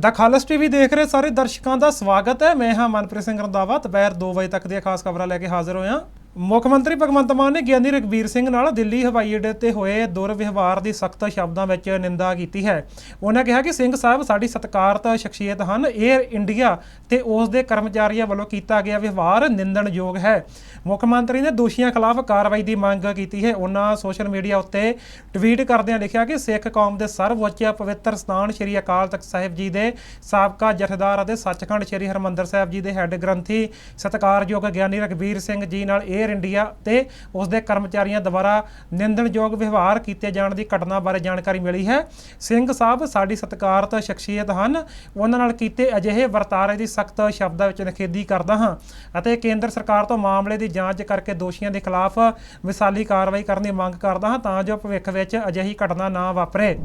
ਦਾ ਖਾਲਸ TV ਦੇਖ ਰਹੇ ਸਾਰੇ ਦਰਸ਼ਕਾਂ ਦਾ ਸਵਾਗਤ ਹੈ। ਮੈਂ ਹਾਂ ਮਨਪ੍ਰੀਤ ਸਿੰਘ ਰੰਦਾਵਾ ਦੁਪਹਿਰ 2 ਵਜੇ ਤੱਕ ਦੀਆਂ ਖਾਸ ਖਬਰਾਂ ਲੈ ਕੇ ਹਾਜ਼ਰ ਹੋਇਆ। ਮੁੱਖ ਮੰਤਰੀ ਭਗਵੰਤ ਮਾਨ ਨੇ ਗਿਆਨੀ ਰਘਬੀਰ ਸਿੰਘ ਨਾਲ ਦਿੱਲੀ ਹਵਾਈ ਅੱਡੇ ਤੇ ਹੋਏ ਦੁਰਵਿਵਹਾਰ ਦੀ ਸਖਤ ਸ਼ਬਦਾਂ ਵਿੱਚ ਨਿੰਦਾ ਕੀਤੀ ਹੈ। ਉਹਨਾਂ ਕਿਹਾ ਕਿ ਸਿੰਘ ਸਾਹਿਬ ਸਾਡੀ ਸਤਿਕਾਰਤ ਸ਼ਖਸੀਅਤ ਹਨ। 에ਅਰ ਇੰਡੀਆ ਤੇ ਉਸ ਦੇ ਕਰਮਚਾਰੀਆਂ ਵੱਲੋਂ ਕੀਤਾ ਗਿਆ ਵਿਵਹਾਰ ਨਿੰਦਣਯੋਗ ਹੈ। ਮੁੱਖ ਮੰਤਰੀ ਨੇ ਦੋਸ਼ੀਆਂ ਖਿਲਾਫ ਕਾਰਵਾਈ ਦੀ ਮੰਗ ਕੀਤੀ ਹੈ। ਉਹਨਾਂ ਸੋਸ਼ਲ ਮੀਡੀਆ ਉੱਤੇ ਟਵੀਟ ਕਰਦਿਆਂ ਲਿਖਿਆ ਕਿ ਸਿੱਖ ਕੌਮ ਦੇ ਸਰਵਉੱਚ ਪਵਿੱਤਰ ਸਥਾਨ ਸ੍ਰੀ ਅਕਾਲ ਤਖਤ ਸਾਹਿਬ ਜੀ ਦੇ ਸਾਬਕਾ ਜਥੇਦਾਰ ਅਤੇ ਸੱਚਖੰਡ ਸ੍ਰੀ ਹਰਮੰਦਰ ਸਾਹਿਬ ਜੀ ਦੇ ਹੈੱਡ ਗ੍ਰੰਥੀ ਸਤਿਕਾਰਯੋਗ ਗਿਆਨੀ ਰਘਬੀਰ ਸਿੰਘ ਜੀ ਨਾਲ 에ਅਰ ਇੰਡੀਆ ਤੇ ਉਸ ਦੇ ਕਰਮਚਾਰੀਆਂ ਦੁਆਰਾ ਨਿੰਦਣਯੋਗ ਵਿਵਹਾਰ ਕੀਤੇ ਜਾਣ ਦੀ ਘਟਨਾ ਬਾਰੇ ਜਾਣਕਾਰੀ ਮਿਲੀ ਹੈ। ਸਿੰਘ ਸਾਹਿਬ, ਸਾਡੀ ਸਤਿਕਾਰਤ ਸ਼ਖਸੀਅਤ ਹਨ। ਉਹਨਾਂ ਨਾਲ ਕੀਤੇ ਅਜਿਹੇ ਵਰਤਾਰੇ ਦੀ ਸਖਤ ਸ਼ਬਦਾਂ ਵਿੱਚ ਨਿਖੇਧੀ ਕਰਦਾ ਹਾਂ ਅਤੇ ਕੇਂਦਰ ਸਰਕਾਰ ਤੋਂ ਮਾਮਲੇ ਦੀ ਜਾਂਚ ਕਰਕੇ ਦੋਸ਼ੀਆਂ ਦੇ ਖਿਲਾਫ ਮਿਸਾਲੀ ਕਾਰਵਾਈ ਕਰਨ ਦੀ ਮੰਗ ਕਰਦਾ ਹਾਂ ਤਾਂ ਜੋ ਭਵਿੱਖ ਵਿੱਚ ਅਜਿਹੀ ਘਟਨਾ ਨਾ ਵਾਪਰੇ।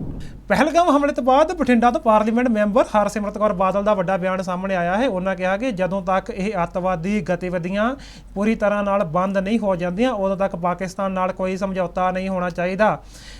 ਪਹਿਲਗਾਮ ਹਮਲੇ ਤੋਂ ਬਾਅਦ ਬਠਿੰਡਾ ਤੋਂ ਪਾਰਲੀਮੈਂਟ ਮੈਂਬਰ ਹਰਸਿਮਰਤ ਕੌਰ ਬਾਦਲ ਦਾ ਵੱਡਾ ਬਿਆਨ ਸਾਹਮਣੇ ਆਇਆ ਹੈ। ਉਹਨਾਂ ਕਿਹਾ ਕਿ ਜਦੋਂ ਤੱਕ ਇਹ ਅੱਤਵਾਦੀ ਗਤੀਵਿਧੀਆਂ ਪੂਰੀ ਤਰ੍ਹਾਂ ਨਾਲ ਬੰਦ ਬੰਦ ਨਹੀਂ ਹੋ ਜਾਂਦੀਆਂ, ਉਦੋਂ ਤੱਕ ਪਾਕਿਸਤਾਨ ਨਾਲ ਕੋਈ ਸਮਝੌਤਾ ਨਹੀਂ ਹੋਣਾ ਚਾਹੀਦਾ।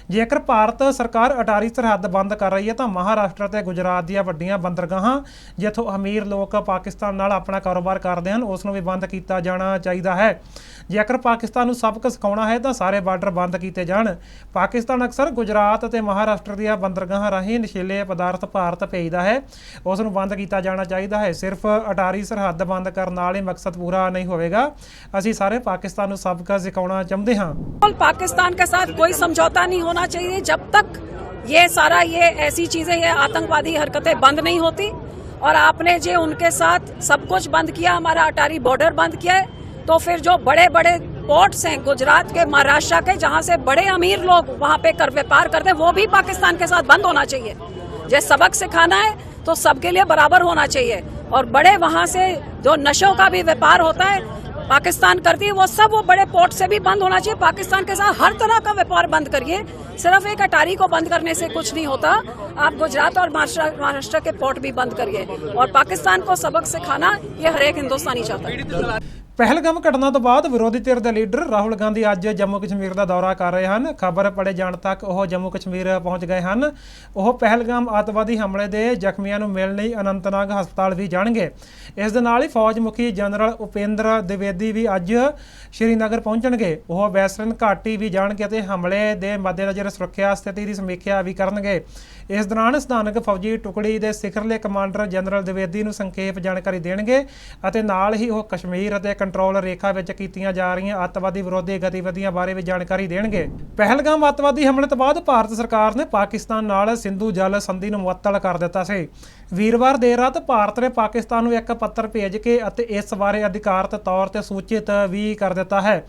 ਜੇਕਰ ਭਾਰਤ ਸਰਕਾਰ ਅਟਾਰੀ ਸਰਹੱਦ ਬੰਦ ਕਰ ਰਹੀ ਹੈ, ਤਾਂ ਮਹਾਰਾਸ਼ਟਰ ਤੇ ਗੁਜਰਾਤ ਦੀਆਂ ਵੱਡੀਆਂ ਬੰਦਰਗਾਹਾਂ, ਜਿੱਥੋਂ ਅਮੀਰ ਲੋਕ ਪਾਕਿਸਤਾਨ ਨਾਲ ਆਪਣਾ ਕਾਰੋਬਾਰ ਕਰਦੇ ਹਨ, ਉਸ ਨੂੰ ਵੀ ਬੰਦ ਕੀਤਾ ਜਾਣਾ ਚਾਹੀਦਾ ਹੈ। ਜੇਕਰ ਪਾਕਿਸਤਾਨ ਨੂੰ ਸਬਕ ਸਿਖਾਉਣਾ ਹੈ, ਤਾਂ ਸਾਰੇ ਬਾਰਡਰ ਬੰਦ ਕੀਤੇ ਜਾਣ। ਪਾਕਿਸਤਾਨ ਅਕਸਰ ਗੁਜਰਾਤ ਅਤੇ ਮਹਾਰਾਸ਼ਟਰ ਦੀਆਂ ਬੰਦਰਗਾਹਾਂ ਰਾਹੀਂ ਨਸ਼ੀਲੇ ਪਦਾਰਥ ਭਾਰਤ ਭੇਜਦਾ ਹੈ। ਉਸ ਨੂੰ ਬੰਦ ਕੀਤਾ ਜਾਣਾ ਚਾਹੀਦਾ ਹੈ। ਸਿਰਫ ਅਟਾਰੀ ਸਰਹੱਦ ਬੰਦ ਕਰਨ ਨਾਲ ਹੀ ਮਕਸਦ ਪੂਰਾ ਨਹੀਂ ਹੋਵੇਗਾ। ਅਸੀਂ ਸਾਰੇ ਪਾਕਿਸਤਾਨ ਨੂੰ ਸਬਕ ਸਿਖਾਉਣਾ ਚਾਹੁੰਦੇ ਹਾਂ बिल्कुल पाकिस्तान के साथ कोई समझौता नहीं होना चाहिए जब तक ये सारा ये ऐसी चीजें ये आतंकवादी हरकतें बंद नहीं होती और आपने जो उनके साथ सब कुछ बंद किया हमारा अटारी बॉर्डर बंद किया है तो फिर जो बड़े बड़े पोर्ट्स हैं गुजरात के महाराष्ट्र के जहां से बड़े अमीर लोग वहां पे कर व्यापार करते हैं वो भी पाकिस्तान के साथ बंद होना चाहिए जो सबक सिखाना है तो सबके लिए बराबर होना चाहिए और बड़े वहां से जो नशों का भी व्यापार होता है पाकिस्तान करती है, वो सब वो बड़े पोर्ट से भी बंद होना चाहिए। पाकिस्तान के साथ हर तरह का व्यापार बंद करिए। सिर्फ़ एक अटारी को बंद करने से कुछ नहीं होता। आप गुजरात और महाराष्ट्र के पोर्ट भी बंद करिए। और पाकिस्तान को सबक सिखाना, ये हर एक हिंदुस्तानी चाहता है। ਪਹਿਲਗਾਮ ਘਟਨਾ ਤੋਂ ਬਾਅਦ ਵਿਰੋਧੀ ਧਿਰ ਦੇ ਲੀਡਰ ਰਾਹੁਲ ਗਾਂਧੀ ਅੱਜ ਜੰਮੂ ਕਸ਼ਮੀਰ ਦਾ ਦੌਰਾ ਕਰ ਰਹੇ ਹਨ। ਖਬਰ ਪੜੇ ਜਾਣ ਤੱਕ ਉਹ ਜੰਮੂ ਕਸ਼ਮੀਰ ਪਹੁੰਚ ਗਏ ਹਨ। ਉਹ ਪਹਿਲਗਾਮ ਅੱਤਵਾਦੀ ਹਮਲੇ ਦੇ ਜ਼ਖਮੀਆਂ ਨੂੰ ਮਿਲਣ ਲਈ ਅਨੰਤਨਾਗ ਹਸਪਤਾਲ ਵੀ ਜਾਣਗੇ। ਇਸ ਦੇ ਨਾਲ ਹੀ ਫੌਜ ਮੁਖੀ ਜਨਰਲ ਉਪੇਂਦਰ ਦਿਵੇਦੀ ਵੀ ਅੱਜ ਸ਼੍ਰੀਨਗਰ ਪਹੁੰਚਣਗੇ। ਉਹ ਵੈਸਟਰਨ ਘਾਟੀ ਵੀ ਜਾਣਗੇ ਅਤੇ ਹਮਲੇ ਦੇ ਮੱਦੇਨਜ਼ਰ ਸੁਰੱਖਿਆ ਸਥਿਤੀ ਦੀ ਸਮੀਖਿਆ ਵੀ ਕਰਨਗੇ। ਇਸ ਦੌਰਾਨ ਸਥਾਨਕ ਫੌਜੀ ਟੁਕੜੀ ਦੇ ਸਿਖਰਲੇ ਕਮਾਂਡਰ ਜਨਰਲ ਦਿਵੇਦੀ ਨੂੰ ਸੰਖੇਪ ਜਾਣਕਾਰੀ ਦੇਣਗੇ ਅਤੇ ਨਾਲ ਹੀ ਉਹ ਕਸ਼ਮੀਰ ਅਤੇ ਕੰਟਰੋਲ ਰੇਖਾ ਵਿੱਚ ਕੀਤੀਆਂ ਜਾ ਰਹੀਆਂ ਅੱਤਵਾਦੀ ਵਿਰੋਧੀ ਗਤੀਵਿਧੀਆਂ ਬਾਰੇ ਵੀ ਜਾਣਕਾਰੀ ਦੇਣਗੇ। ਪਹਿਲਗਾਮ ਅੱਤਵਾਦੀ ਹਮਲੇ ਤੋਂ ਬਾਅਦ ਭਾਰਤ ਸਰਕਾਰ ਨੇ ਪਾਕਿਸਤਾਨ ਨਾਲ ਸਿੰਧੂ ਜਲ ਸੰਧੀ ਨੂੰ ਮੁਅੱਤਲ ਕਰ ਦਿੱਤਾ ਸੀ। ਵੀਰਵਾਰ ਦੇਰ ਰਾਤ ਭਾਰਤ ਨੇ ਪਾਕਿਸਤਾਨ ਨੂੰ ਇੱਕ ਪੱਤਰ ਭੇਜ ਕੇ ਅਤੇ ਇਸ ਬਾਰੇ ਅਧਿਕਾਰਤ ਤੌਰ ਤੇ ਸੂਚਿਤ ਵੀ ਕਰ ਦਿੱਤਾ ਹੈ।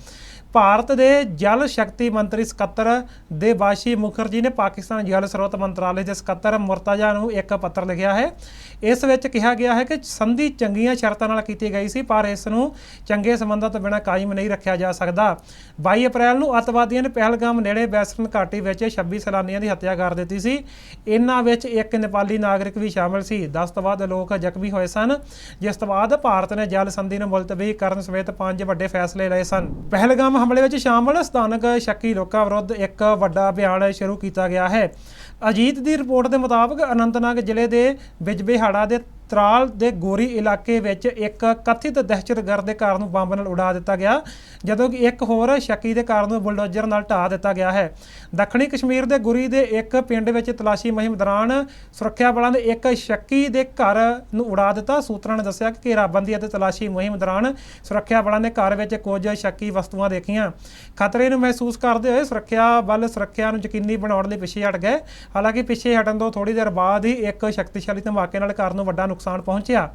ਭਾਰਤ ਦੇ ਜਲ ਸ਼ਕਤੀ ਮੰਤਰੀ ਸਕੱਤਰ ਦੇਬਾਸ਼ੀ ਮੁਖਰਜੀ ਨੇ ਪਾਕਿਸਤਾਨ ਜਲ ਸਰੋਤ ਮੰਤਰਾਲੇ ਦੇ ਸਕੱਤਰ ਮੁਰਤਜ਼ਾ ਨੂੰ ਇੱਕ ਪੱਤਰ ਲਿਖਿਆ ਹੈ। ਇਸ ਵਿੱਚ ਕਿਹਾ ਗਿਆ ਹੈ ਕਿ ਸੰਧੀ ਚੰਗੀਆਂ ਸ਼ਰਤਾਂ ਨਾਲ ਕੀਤੀ ਗਈ ਸੀ, ਪਰ ਇਸ ਨੂੰ ਚੰਗੇ ਸੰਬੰਧਾਂ ਤੋਂ ਬਿਨਾਂ ਕਾਇਮ ਨਹੀਂ ਰੱਖਿਆ ਜਾ ਸਕਦਾ। 22 ਅਪ੍ਰੈਲ ਨੂੰ ਅੱਤਵਾਦੀਆਂ ਨੇ ਪਹਿਲਗਾਮ ਨੇੜੇ ਵੈਸਟਰਨ ਘਾਟੀ ਵਿੱਚ 26 ਸੈਲਾਨੀਆਂ ਦੀ ਹੱਤਿਆ ਕਰ ਦਿੱਤੀ ਸੀ। ਇਹਨਾਂ ਵਿੱਚ ਇੱਕ ਨੇਪਾਲੀ ਨਾਗਰਿਕ ਵੀ ਸ਼ਾਮਲ ਸੀ। 10 ਤੋਂ ਬਾਅਦ ਲੋਕ ਜ਼ਖਮੀ ਹੋਏ ਸਨ, ਜਿਸ ਤੋਂ ਬਾਅਦ ਭਾਰਤ ਨੇ ਜਲ ਸੰਧੀ ਨੂੰ ਮੁਲਤਵੀ ਕਰਨ ਸਮੇਤ ਪੰਜ ਵੱਡੇ ਫੈਸਲੇ ਲਏ ਸਨ। ਪਹਿਲਗਾਮ ਹਮਲੇ ਵਿੱਚ ਸ਼ਾਮਲ ਸਥਾਨਕ ਸ਼ੱਕੀ ਲੋਕਾਂ ਵਿਰੁੱਧ ਇੱਕ ਵੱਡਾ ਅਭਿਆਨ ਸ਼ੁਰੂ ਕੀਤਾ ਗਿਆ ਹੈ। ਅਜੀਤ ਦੀ ਰਿਪੋਰਟ ਦੇ ਮੁਤਾਬਕ ਅਨੰਤਨਾਗ ਜ਼ਿਲ੍ਹੇ ਦੇ ਬਿਜਬਿਹਾੜਾ ਦੇ ਤਰਾਲ ਦੇ ਗੋਰੀ ਇਲਾਕੇ ਵਿੱਚ ਇੱਕ ਕਥਿਤ ਦਹਿਸ਼ਤਗਰਦ ਦੇ ਘਰ ਨੂੰ ਬੰਬ ਨਾਲ ਉਡਾ ਦਿੱਤਾ ਗਿਆ, ਜਦੋਂ ਕਿ ਇੱਕ ਹੋਰ ਸ਼ੱਕੀ ਦੇ ਘਰ ਨੂੰ ਬੁਲਡੋਜ਼ਰ ਨਾਲ ਢਾਹ ਦਿੱਤਾ ਗਿਆ ਹੈ। ਦੱਖਣੀ ਕਸ਼ਮੀਰ ਦੇ ਗੁਰੀ ਦੇ ਇੱਕ ਪਿੰਡ ਵਿੱਚ ਤਲਾਸ਼ੀ ਮੁਹਿੰਮ ਦੌਰਾਨ ਸੁਰੱਖਿਆ ਬਲਾਂ ਦੇ ਇੱਕ ਸ਼ੱਕੀ ਦੇ ਘਰ ਨੂੰ ਉਡਾ ਦਿੱਤਾ। ਸੂਤਰਾਂ ਨੇ ਦੱਸਿਆ ਕਿ ਘੇਰਾਬੰਦੀ ਅਤੇ ਤਲਾਸ਼ੀ ਮੁਹਿੰਮ ਦੌਰਾਨ ਸੁਰੱਖਿਆ ਬਲਾਂ ਨੇ ਘਰ ਵਿੱਚ ਕੁਝ ਸ਼ੱਕੀ ਵਸਤੂਆਂ ਦੇਖੀਆਂ। ਖਤਰੇ ਨੂੰ ਮਹਿਸੂਸ ਕਰਦੇ ਹੋਏ ਸੁਰੱਖਿਆ ਬਲ ਸੁਰੱਖਿਆ ਨੂੰ ਯਕੀਨੀ ਬਣਾਉਣ ਲਈ ਪਿੱਛੇ ਹਟ ਗਏ। ਹਾਲਾਂਕਿ ਪਿੱਛੇ ਹਟਣ ਤੋਂ ਥੋੜੀ ਦੇਰ ਬਾਅਦ ਹੀ ਇੱਕ ਸ਼ਕਤੀਸ਼ਾਲੀ ਧਮਾਕੇ ਨਾਲ ਘਰ ਨੂੰ ਵੱਡਾ ਨੁਕਸਾਨ ਨੁਕਸਾਨ ਪਹੁੰਚਿਆ।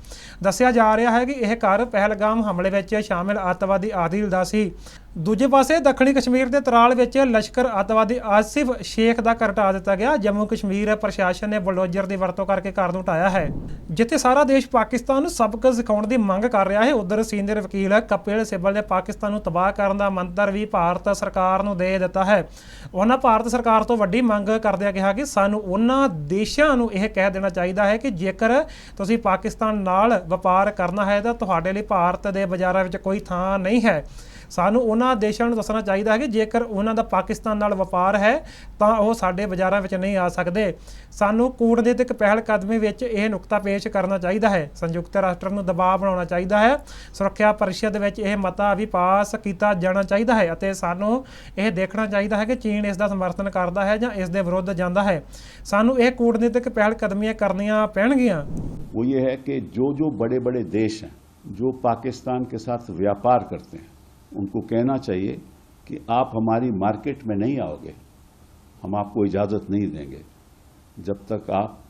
ਦੱਸਿਆ ਜਾ ਰਿਹਾ ਹੈ ਕਿ ਇਹ ਘਰ ਪਹਿਲਗਾਮ ਹਮਲੇ ਵਿੱਚ ਸ਼ਾਮਿਲ ਅੱਤਵਾਦੀ ਆਦਿਲ ਦਾ ਸੀ। ਦੂਜੇ ਪਾਸੇ ਦੱਖਣੀ ਕਸ਼ਮੀਰ ਦੇ ਤਰਾਲ ਵਿੱਚ ਲਸ਼ਕਰ ਅੱਤਵਾਦੀ ਆਸਿਫ ਸ਼ੇਖ ਦਾ ਘਰ ਢਾਹ ਦਿੱਤਾ ਗਿਆ। ਜੰਮੂ ਕਸ਼ਮੀਰ ਪ੍ਰਸ਼ਾਸਨ ਨੇ ਬਲਡੋਜਰ ਦੀ ਵਰਤੋਂ ਕਰਕੇ ਘਰ ਨੂੰ ਢਾਇਆ ਹੈ। ਜਿੱਥੇ ਸਾਰਾ ਦੇਸ਼ ਪਾਕਿਸਤਾਨ ਨੂੰ ਸਬਕ ਸਿਖਾਉਣ ਦੀ ਮੰਗ ਕਰ ਰਿਹਾ ਹੈ, ਉਧਰ ਸੀਨੀਅਰ ਵਕੀਲ ਕਪਿਲ ਸਿੱਬਲ ਨੇ ਪਾਕਿਸਤਾਨ ਨੂੰ ਤਬਾਹ ਕਰਨ ਦਾ ਮੰਤਰ ਵੀ ਭਾਰਤ ਸਰਕਾਰ ਨੂੰ ਦੇ ਦਿੱਤਾ ਹੈ। ਉਹਨਾਂ ਭਾਰਤ ਸਰਕਾਰ ਤੋਂ ਵੱਡੀ ਮੰਗ ਕਰਦਿਆਂ ਕਿਹਾ ਕਿ ਸਾਨੂੰ ਉਹਨਾਂ ਦੇਸ਼ਾਂ ਨੂੰ ਇਹ ਕਹਿ ਦੇਣਾ ਚਾਹੀਦਾ ਹੈ ਕਿ ਜੇਕਰ ਤੁਸੀਂ ਪਾਕਿਸਤਾਨ ਨਾਲ ਵਪਾਰ ਕਰਨਾ ਹੈ ਤਾਂ ਤੁਹਾਡੇ ਲਈ ਭਾਰਤ ਦੇ ਬਾਜ਼ਾਰਾਂ ਵਿੱਚ ਕੋਈ ਥਾਂ ਨਹੀਂ ਹੈ। ਸਾਨੂੰ ਉਹਨਾਂ ਦੇਸ਼ਾਂ ਨੂੰ ਦੱਸਣਾ ਚਾਹੀਦਾ ਹੈ ਕਿ ਜੇਕਰ ਉਹਨਾਂ ਦਾ ਪਾਕਿਸਤਾਨ ਨਾਲ ਵਪਾਰ ਹੈ ਤਾਂ ਉਹ ਸਾਡੇ ਬਾਜ਼ਾਰਾਂ ਵਿੱਚ ਨਹੀਂ ਆ ਸਕਦੇ ਸਾਨੂੰ ਕੂਟਨੀਤਿਕ ਪਹਿਲ ਕਦਮੀ ਵਿੱਚ ਇਹ ਨੁਕਤਾ ਪੇਸ਼ ਕਰਨਾ ਚਾਹੀਦਾ ਹੈ ਸੰਯੁਕਤ ਰਾਸ਼ਟਰ ਨੂੰ ਦਬਾਅ ਬਣਾਉਣਾ ਚਾਹੀਦਾ ਹੈ ਸੁਰੱਖਿਆ ਪਰਿਸ਼ਦ ਵਿੱਚ ਇਹ ਮਤਾ ਵੀ ਪਾਸ ਕੀਤਾ ਜਾਣਾ ਚਾਹੀਦਾ ਹੈ ਅਤੇ ਸਾਨੂੰ ਇਹ ਦੇਖਣਾ ਚਾਹੀਦਾ ਹੈ ਕਿ ਚੀਨ ਇਸ ਦਾ ਸਮਰਥਨ ਕਰਦਾ ਹੈ ਜਾਂ ਇਸ ਦੇ ਵਿਰੁੱਧ ਜਾਂਦਾ ਹੈ ਸਾਨੂੰ ਇਹ ਕੂਟਨੀਤਿਕ ਪਹਿਲ ਕਦਮੀਆਂ ਕਰਨੀਆਂ ਪੈਣਗੀਆਂ वो ये है कि जो जो बड़े बड़े देश हैं जो पाकिस्तान के साथ व्यापार करते हैं उनको कहना चाहिए कि आप हमारी मार्केट में नहीं आओगे, हम आपको इजाज़त नहीं देंगे जब तक आप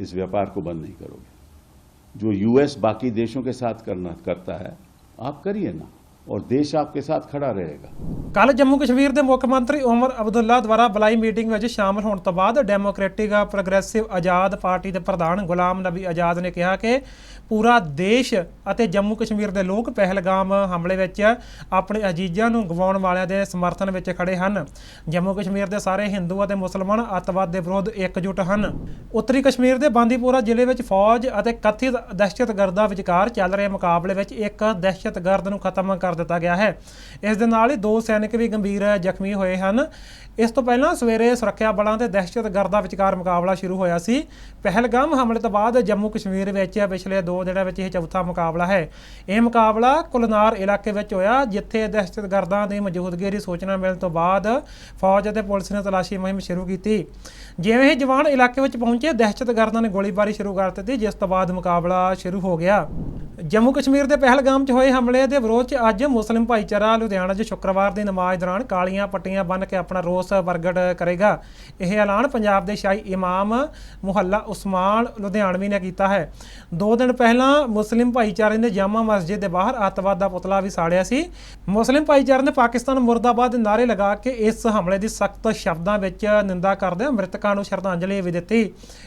इस व्यापार को बंद नहीं करोगे। जो यूएस बाकी देशों के साथ करना, करता है, आप करिए ना। ਔਰ ਦੇਸ਼ ਆਪਕੇ ਸਾਥ ਖੜਾ ਰਹੇਗਾ ਕੱਲ ਜੰਮੂ ਕਸ਼ਮੀਰ ਦੇ ਮੁੱਖ ਮੰਤਰੀ ਉਮਰ ਅਬਦੁੱਲਾ ਦੁਆਰਾ ਬੁਲਾਈ ਮੀਟਿੰਗ ਵਿੱਚ ਸ਼ਾਮਲ ਹੋਣ ਤੋਂ ਬਾਅਦ ਡੈਮੋਕ੍ਰੈਟਿਕ ਪ੍ਰੋਗਰੈਸਿਵ ਆਜ਼ਾਦ ਪਾਰਟੀ ਦੇ ਪ੍ਰਧਾਨ ਗੁਲਾਮ ਨਬੀ ਆਜ਼ਾਦ ਨੇ ਕਿਹਾ ਕਿ ਪੂਰਾ ਦੇਸ਼ ਅਤੇ ਜੰਮੂ ਕਸ਼ਮੀਰ ਦੇ ਲੋਕ ਪਹਿਲਗਾਮ ਹਮਲੇ ਵਿੱਚ ਆਪਣੇ ਅਜੀਜ਼ਾਂ ਨੂੰ ਗਵਾਉਣ ਵਾਲਿਆਂ ਦੇ ਸਮਰਥਨ ਵਿੱਚ ਖੜੇ ਹਨ ਜੰਮੂ ਕਸ਼ਮੀਰ ਦੇ ਸਾਰੇ ਹਿੰਦੂ ਅਤੇ ਮੁਸਲਮਾਨ ਅੱਤਵਾਦ ਦੇ ਵਿਰੁੱਧ ਇਕਜੁੱਟ ਹਨ ਉੱਤਰੀ ਕਸ਼ਮੀਰ ਦੇ ਬਾਂਦੀਪੁਰਾ ਜ਼ਿਲ੍ਹੇ ਵਿੱਚ ਫੌਜ ਅਤੇ ਕਥਿਤ ਦਹਿਸ਼ਤਗਰਦਾਂ ਵਿਚਕਾਰ ਚੱਲ ਰਹੇ ਮੁਕਾਬਲੇ ਵਿੱਚ ਇੱਕ ਦਹਿਸ਼ਤਗਰਦ ਨੂੰ ਖਤਮ ਕਰ ਦਿੱਤਾ ਗਿਆ ਹੈ। ਇਸ ਦੇ ਨਾਲ ਹੀ ਦੋ ਸੈਨਿਕ ਵੀ ਗੰਭੀਰ ਜ਼ਖਮੀ ਹੋਏ ਹਨ। ਇਸ ਤੋਂ ਪਹਿਲਾਂ ਸਵੇਰੇ ਸੁਰੱਖਿਆ ਬਲਾਂ ਤੇ ਦਹਿਸ਼ਤਗਰਦਾਂ ਵਿਚਕਾਰ ਮੁਕਾਬਲਾ ਸ਼ੁਰੂ ਹੋਇਆ ਸੀ। ਪਹਿਲਗਾਮ ਹਮਲੇ ਤੋਂ ਬਾਅਦ ਜੰਮੂ ਕਸ਼ਮੀਰ ਵਿੱਚ ਪਿਛਲੇ ਦੋ ਦਿਨਾਂ ਵਿੱਚ ਇਹ ਚੌਥਾ ਮੁਕਾਬਲਾ ਹੈ। ਇਹ ਮੁਕਾਬਲਾ ਕੁਲਨਾਰ ਇਲਾਕੇ ਵਿੱਚ ਹੋਇਆ, ਜਿੱਥੇ ਦਹਿਸ਼ਤਗਰਦਾਂ ਦੀ ਮੌਜੂਦਗੀ ਦੀ ਸੂਚਨਾ ਮਿਲਣ ਤੋਂ ਬਾਅਦ ਫੌਜ ਅਤੇ ਪੁਲਿਸ ਨੇ ਤਲਾਸ਼ੀ ਮੁਹਿੰਮ ਸ਼ੁਰੂ ਕੀਤੀ। ਜਿਵੇਂ ਹੀ ਜਵਾਨ ਇਲਾਕੇ ਵਿੱਚ ਪਹੁੰਚੇ ਦਹਿਸ਼ਤਗਰਦਾਂ ਨੇ ਗੋਲੀਬਾਰੀ ਸ਼ੁਰੂ ਕਰ ਦਿੱਤੀ, ਜਿਸ ਤੋਂ ਬਾਅਦ ਮੁਕਾਬਲਾ ਸ਼ੁਰੂ ਹੋ ਗਿਆ। ਜੰਮੂ ਕਸ਼ਮੀਰ ਦੇ ਪਹਿਲਗਾਮ 'ਚ ਹੋਏ ਹਮਲੇ ਦੇ ਵਿਰੋਧ 'ਚ ਅੱਜ ਮੁਸਲਿਮ ਭਾਈਚਾਰਾ ਲੁਧਿਆਣਾ 'ਚ ਸ਼ੁੱਕਰਵਾਰ ਦੀ ਨਮਾਜ਼ ਦੌਰਾਨ ਕਾਲੀਆਂ ਪੱਟੀਆਂ ਬੰਨ੍ਹ ਕੇ ਆਪਣਾ ਰੋਸ ਪ੍ਰਗਟ ਕਰੇਗਾ। ਇਹ ਐਲਾਨ ਪੰਜਾਬ ਦੇ ਸ਼ਾਹੀ ਇਮਾਮ ਮੁਹੱਲਾ ਉਸਮਾਨ ਲੁਧਿਆਣਵੀ ਨੇ ਕੀਤਾ ਹੈ। ਦੋ ਦਿਨ ਪਹਿਲਾਂ ਮੁਸਲਿਮ ਭਾਈਚਾਰੇ ਨੇ ਜਾਮਾ ਮਸਜਿਦ ਦੇ ਬਾਹਰ ਅੱਤਵਾਦ ਦਾ ਪੁਤਲਾ ਵੀ ਸਾੜਿਆ ਸੀ। ਮੁਸਲਿਮ ਭਾਈਚਾਰੇ ਨੇ ਪਾਕਿਸਤਾਨ ਮੁਰਦਾਬਾਦ ਦੇ ਨਾਅਰੇ ਲਗਾ ਕੇ ਇਸ ਹਮਲੇ ਦੀ ਸਖਤ ਸ਼ਬਦਾਂ ਵਿੱਚ ਨਿੰਦਾ ਕਰਦਿਆਂ ਮ੍ਰਿਤਕਾਂ ਨੂੰ ਸ਼ਰਧਾਂਜਲੀ ਵੀ ਦਿੱਤੀ।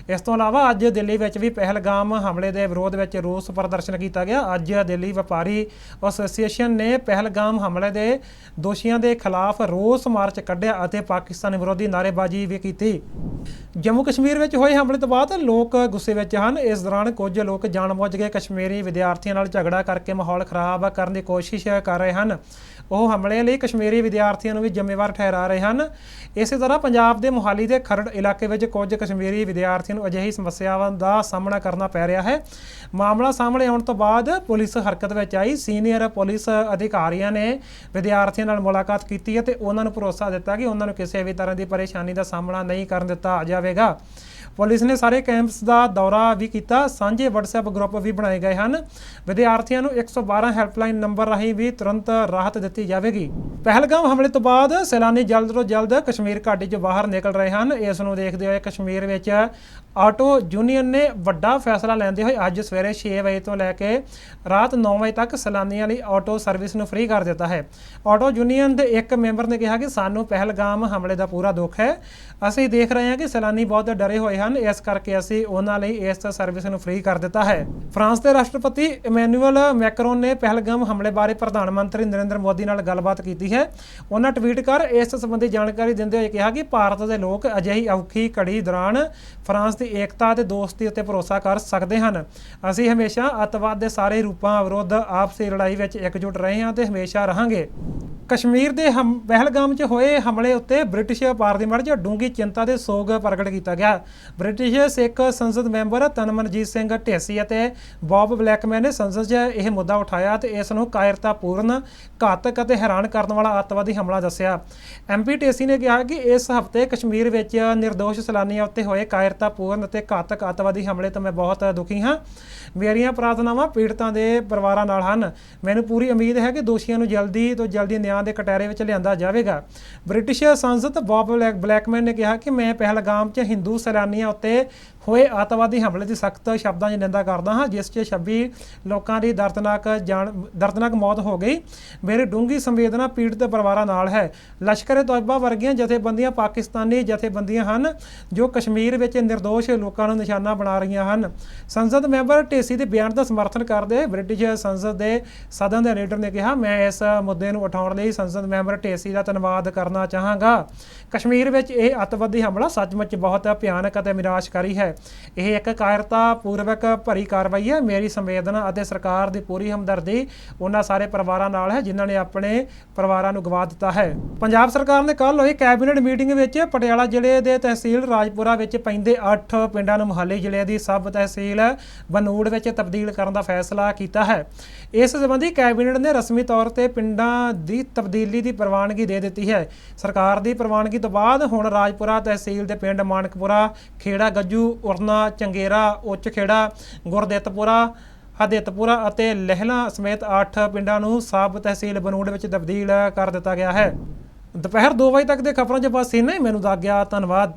ਇਸ ਤੋਂ ਇਲਾਵਾ ਅੱਜ ਦਿੱਲੀ ਵਿੱਚ ਵੀ ਪਹਿਲਗਾਮ ਹਮਲੇ ਦੇ ਵਿਰੋਧ ਵਿੱਚ ਰੋਸ ਪ੍ਰਦਰਸ਼ਨ ਕੀਤਾ ਗਿਆ। ਅੱਜ ਦਿੱਲੀ ਵਪਾਰੀ ਐਸੋਸੀਏਸ਼ਨ ਨੇ ਪਹਿਲਗਾਮ ਹਮਲੇ ਦੇ ਦੋਸ਼ੀਆਂ ਦੇ ਖਿਲਾਫ ਰੋਸ ਮਾਰਚ ਕੱਢਿਆ ਅਤੇ ਪਾਕਿਸਤਾਨ ਵਿਰੋਧੀ ਨਾਅਰੇਬਾਜ਼ੀ ਵੀ ਕੀਤੀ। ਜੰਮੂ ਕਸ਼ਮੀਰ ਵਿੱਚ ਹੋਏ ਹਮਲੇ ਤੋਂ ਬਾਅਦ ਲੋਕ ਗੁੱਸੇ ਵਿੱਚ ਹਨ। ਇਸ ਦੌਰਾਨ ਕੁਝ ਲੋਕ ਜਾਣਬੁੱਝ ਕੇ ਕਸ਼ਮੀਰੀ ਵਿਦਿਆਰਥੀਆਂ ਨਾਲ ਝਗੜਾ ਕਰਕੇ ਮਾਹੌਲ ਖਰਾਬ ਕਰਨ ਦੀ ਕੋਸ਼ਿਸ਼ ਕਰ ਰਹੇ ਹਨ। ਉਹ ਹਮਲਿਆਂ ਲਈ ਕਸ਼ਮੀਰੀ ਵਿਦਿਆਰਥੀਆਂ ਨੂੰ ਵੀ ਜ਼ਿੰਮੇਵਾਰ ਠਹਿਰਾ ਰਹੇ ਹਨ। ਇਸੇ ਤਰ੍ਹਾਂ ਪੰਜਾਬ ਦੇ ਮੁਹਾਲੀ ਦੇ ਖਰੜ ਇਲਾਕੇ ਵਿੱਚ ਕੁਝ ਕਸ਼ਮੀਰੀ ਵਿਦਿਆਰਥੀਆਂ ਨੂੰ ਅਜਿਹੀ ਸਮੱਸਿਆਵਾਂ ਦਾ ਸਾਹਮਣਾ ਕਰਨਾ ਪੈ ਰਿਹਾ ਹੈ। ਮਾਮਲਾ ਸਾਹਮਣੇ ਆਉਣ ਤੋਂ ਬਾਅਦ ਪੁਲਿਸ ਹਰਕਤ ਵਿੱਚ ਆਈ। ਸੀਨੀਅਰ ਪੁਲਿਸ ਅਧਿਕਾਰੀਆਂ ਨੇ ਵਿਦਿਆਰਥੀਆਂ ਨਾਲ ਮੁਲਾਕਾਤ ਕੀਤੀ ਹੈ ਅਤੇ ਉਹਨਾਂ ਨੂੰ ਭਰੋਸਾ ਦਿੱਤਾ ਕਿ ਉਹਨਾਂ ਨੂੰ ਕਿਸੇ ਵੀ ਤਰ੍ਹਾਂ ਦੀ ਪਰੇਸ਼ਾਨੀ ਦਾ ਸਾਹਮਣਾ ਨਹੀਂ ਕਰਨ ਦਿੱਤਾ ਜਾਵੇਗਾ। ਪੁਲਿਸ ਨੇ ਸਾਰੇ ਕੈਂਪਸ ਦਾ ਦੌਰਾ ਵੀ ਕੀਤਾ। ਸਾਂਝੇ WhatsApp ਗਰੁੱਪ ਵੀ ਬਣਾਏ ਗਏ ਹਨ। ਵਿਦਿਆਰਥੀਆਂ ਨੂੰ 112 ਹੈਲਪਲਾਈਨ ਨੰਬਰ ਰਾਹੀਂ ਵੀ ਤੁਰੰਤ ਰਾਹਤ ਦਿੱਤੀ ਜਾਵੇਗੀ। ਪਹਿਲਗਾਮ ਹਮਲੇ ਤੋਂ ਬਾਅਦ ਸੈਲਾਨੀ ਜਲਦ ਤੋਂ ਜਲਦ ਕਸ਼ਮੀਰ ਘਾਟੀ 'ਚ ਬਾਹਰ ਨਿਕਲ ਰਹੇ ਹਨ। ਇਸ ਨੂੰ ਦੇਖਦੇ ਹੋਏ ਕਸ਼ਮੀਰ ਵਿੱਚ ਆਟੋ ਯੂਨੀਅਨ ਨੇ ਵੱਡਾ ਫੈਸਲਾ ਲੈਂਦੇ ਹੋਏ ਅੱਜ ਸਵੇਰੇ 6 ਵਜੇ ਤੋਂ ਲੈ ਕੇ ਰਾਤ 9 ਵਜੇ ਤੱਕ ਸੈਲਾਨੀਆਂ ਲਈ ਆਟੋ ਸਰਵਿਸ ਨੂੰ ਫ੍ਰੀ ਕਰ ਦਿੱਤਾ ਹੈ। ਆਟੋ ਯੂਨੀਅਨ ਦੇ ਇੱਕ ਮੈਂਬਰ ਨੇ ਕਿਹਾ ਕਿ ਸਾਨੂੰ ਪਹਿਲਗਾਮ ਹਮਲੇ ਦਾ ਪੂਰਾ ਦੁੱਖ ਹੈ। ਅਸੀਂ ਦੇਖ ਰਹੇ ਹਾਂ ਕਿ ਸੈਲਾਨੀ ਬਹੁਤ ਡਰੇ ਹੋਏ ਹਨ। ਇਸ ਕਰਕੇ ਅਸੀਂ ਉਹਨਾਂ ਲਈ ਇਸ ਸਰਵਿਸ ਨੂੰ ਫ੍ਰੀ ਕਰ ਦਿੱਤਾ ਹੈ। ਫਰਾਂਸ ਦੇ ਰਾਸ਼ਟਰਪਤੀ ਇਮੈਨੂਅਲ ਮੈਕਰੋਨ ਨੇ ਪਹਿਲਗਾਮ ਹਮਲੇ ਬਾਰੇ ਪ੍ਰਧਾਨ ਮੰਤਰੀ ਨਰਿੰਦਰ ਮੋਦੀ ਨਾਲ ਗੱਲਬਾਤ ਕੀਤੀ ਹੈ। ਉਹਨਾਂ ਟਵੀਟ ਕਰ ਇਸ ਸੰਬੰਧੀ ਜਾਣਕਾਰੀ ਦਿੰਦੇ ਹੋਏ ਕਿਹਾ ਕਿ ਭਾਰਤ ਦੇ ਲੋਕ ਅਜਿਹੀ ਔਖੀ ਘੜੀ ਦੌਰਾਨ ਫਰਾਂਸ ਦੀ ਏਕਤਾ ਤੇ ਦੋਸਤੀ ਉੱਤੇ ਭਰੋਸਾ ਕਰ ਸਕਦੇ ਹਨ। ਅਸੀਂ ਹਮੇਸ਼ਾ ਅੱਤਵਾਦ ਦੇ ਸਾਰੇ ਰੂਪਾਂ ਵਿਰੁੱਧ ਆਪਸੀ ਲੜਾਈ ਵਿੱਚ ਇਕਜੁੱਟ ਰਹੇ ਹਾਂ ਤੇ ਹਮੇਸ਼ਾ ਰਹਾਂਗੇ। ਕਸ਼ਮੀਰ ਦੇ ਹਮ ਪਹਿਲਗਾਮ 'ਚ ਹੋਏ ਹਮਲੇ ਉੱਤੇ ਬ੍ਰਿਟਿਸ਼ ਪਾਰਲੀਮੈਂਟ 'ਚ ਡੂੰਗੀ ਚਿੰਤਾ ਦੇ ਸੋਗ ਪ੍ਰਗਟ ਕੀਤਾ ਗਿਆ। ਬ੍ਰਿਟਿਸ਼ ਸਿੱਖ ਸੰਸਦ ਮੈਂਬਰ ਤਨਮਨਜੀਤ ਸਿੰਘ ਢੇਸੀ ਅਤੇ ਬੌਬ ਬਲੈਕਮੈਨ ਨੇ ਸੰਸਦ 'ਚ ਇਹ ਮੁੱਦਾ ਉਠਾਇਆ ਤੇ ਇਸ ਨੂੰ ਕਾਇਰਤਾਪੂਰਨ, ਘਾਤਕ ਅਤੇ ਹੈਰਾਨ ਕਰਨ ਵਾਲਾ ਅੱਤਵਾਦੀ ਹਮਲਾ ਦੱਸਿਆ। ਐਮਪੀ ਢੇਸੀ ਨੇ ਕਿਹਾ ਕਿ ਇਸ ਹਫ਼ਤੇ ਕਸ਼ਮੀਰ ਵਿੱਚ ਨਿਰਦੋਸ਼ ਸੈਲਾਨੀਆਂ ਉੱਤੇ ਹੋਏ ਕਾਇਰਤਾਪੂਰਨ ਅਤੇ ਘਾਤਕ ਅੱਤਵਾਦੀ ਹਮਲੇ ਤੋਂ ਮੈਂ ਬਹੁਤ ਦੁਖੀ ਹਾਂ। ਮੇਰੀਆਂ ਪ੍ਰਾਰਥਨਾਵਾਂ ਪੀੜਤਾਂ ਦੇ ਪਰਿਵਾਰਾਂ ਨਾਲ ਹਨ। ਮੈਨੂੰ ਪੂਰੀ ਉਮੀਦ ਹੈ ਕਿ ਦੋਸ਼ੀਆਂ ਨੂੰ ਜਲਦੀ ਤੋਂ ਜਲਦੀ ਨਿਆਂ ਦੇ ਕਟਹਿਰੇ ਵਿੱਚ ਲਿਆਂਦਾ ਜਾਵੇਗਾ। ਬ੍ਰਿਟਿਸ਼ ਸੰਸਦ ਬੌਬ ਬਲੈਕਮੈਨ ਨੇ ਕਿਹਾ ਕਿ ਮੈਂ ਪਹਿਲਗਾਮ 'ਚ ਹਿੰਦੂ ਸੈਲਾਨੀਆਂ ਉੱਤੇ ਹੋਏ ਅੱਤਵਾਦੀ ਹਮਲੇ ਦੀ ਸਖਤ ਸ਼ਬਦਾਂ 'ਚ ਨਿੰਦਾ ਕਰਦਾ ਹਾਂ, ਜਿਸ 'ਚ 26 ਲੋਕਾਂ ਦੀ ਦਰਦਨਾਕ ਜਾਨ, ਦਰਦਨਾਕ ਮੌਤ ਹੋ ਗਈ। ਮੇਰੀ ਡੂੰਗੀ ਸੰਵੇਦਨਾ ਪੀੜਤ ਪਰਿਵਾਰਾਂ ਨਾਲ ਹੈ। ਲਸ਼ਕਰ-ਏ ਤੌਇਬਾ ਵਰਗੀਆਂ ਜਥੇਬੰਦੀਆਂ ਪਾਕਿਸਤਾਨੀ ਜਥੇਬੰਦੀਆਂ ਹਨ, ਜੋ ਕਸ਼ਮੀਰ ਵਿੱਚ ਨਿਰਦੋਸ਼ ਲੋਕਾਂ ਨੂੰ ਨਿਸ਼ਾਨਾ ਬਣਾ ਰਹੀਆਂ ਹਨ। ਸੰਸਦ ਮੈਂਬਰ ਢੇਸੀ ਦੇ ਬਿਆਨ ਦਾ ਸਮਰਥਨ ਕਰਦੇ ਬ੍ਰਿਟਿਸ਼ ਸੰਸਦ ਦੇ ਸਦਨ ਦੇ ਲੀਡਰ ਨੇ ਕਿਹਾ, ਮੈਂ ਇਸ ਮੁੱਦੇ ਨੂੰ ਉਠਾਉਣ ਲਈ ਸੰਸਦ ਮੈਂਬਰ ਢੇਸੀ ਦਾ ਧੰਨਵਾਦ ਕਰਨਾ ਚਾਹਾਂਗਾ। ਕਸ਼ਮੀਰ ਵਿੱਚ ਇਹ ਅੱਤਵਾਦੀ ਹਮਲਾ ਸੱਚਮੁੱਚ ਬਹੁਤ ਭਿਆਨਕ ਅਤੇ ਨਿਰਾਸ਼ਕਾਰੀ ਹੈ। ਹੈ ਇਹ ਇੱਕ ਕਾਇਰਤਾ ਪੂਰਵਕ ਭਰੀ ਕਾਰਵਾਈ ਹੈ। ਮੇਰੀ ਸੰਵੇਦਨਾ ਅਤੇ ਸਰਕਾਰ ਦੀ ਪੂਰੀ ਹਮਦਰਦੀ ਉਹਨਾਂ ਸਾਰੇ ਪਰਿਵਾਰਾਂ ਨਾਲ ਹੈ, ਜਿਨ੍ਹਾਂ ਨੇ ਆਪਣੇ ਪਰਿਵਾਰਾਂ ਨੂੰ ਗਵਾ ਦਿੱਤਾ ਹੈ। ਪੰਜਾਬ ਸਰਕਾਰ ਨੇ ਕੱਲ ਹੋਈ ਕੈਬਨਿਟ ਮੀਟਿੰਗ ਵਿੱਚ ਪਟਿਆਲਾ ਜ਼ਿਲ੍ਹੇ ਦੇ ਤਹਿਸੀਲ ਰਾਜਪੁਰਾ ਵਿੱਚ ਪੈਂਦੇ 8 ਪਿੰਡਾਂ ਨੂੰ ਮੁਹਾਲੀ ਜ਼ਿਲ੍ਹੇ ਦੀ ਸਬ ਤਹਿਸੀਲ ਬਨੂੜ ਵਿੱਚ ਤਬਦੀਲ ਕਰਨ ਦਾ ਫੈਸਲਾ ਕੀਤਾ ਹੈ। ਇਸ ਸੰਬੰਧੀ ਕੈਬਨਿਟ ਨੇ ਰਸਮੀ ਤੌਰ ਤੇ ਪਿੰਡਾਂ ਦੀ ਤਬਦੀਲੀ ਦੀ ਪ੍ਰਵਾਨਗੀ ਦੇ ਦਿੱਤੀ ਹੈ। ਸਰਕਾਰ ਦੀ ਪ੍ਰਵਾਨਗੀ ਤੋਂ ਬਾਅਦ ਹੁਣ ਰਾਜਪੁਰਾ ਤਹਿਸੀਲ ਦੇ ਪਿੰਡ ਮਾਨਕਪੁਰਾ, ਖੇੜਾ, ਗੱਜੂ, ਉਰਨਾ, ਚੰਗੇਰਾ ਉੱਚ ਖੇੜਾ ਗੁਰਦਿੱਤਪੁਰਾ, ਹਦਿੱਤਪੁਰਾ ਅਤੇ ਲਹਿਲਾ ਸਮੇਤ 8 ਪਿੰਡਾਂ ਨੂੰ ਸਾਬ ਤਹਿਸੀਲ ਬਨੂੜ ਵਿੱਚ ਤਬਦੀਲ ਕਰ ਦਿੱਤਾ ਗਿਆ ਹੈ। ਦੁਪਹਿਰ 2 ਵਜੇ ਤੱਕ ਦੇ ਖਬਰਾਂ 'ਚ ਬਸ ਇੰਨਾ ਹੀ। ਮੈਨੂੰ ਦੱਸ ਗਿਆ ਧੰਨਵਾਦ।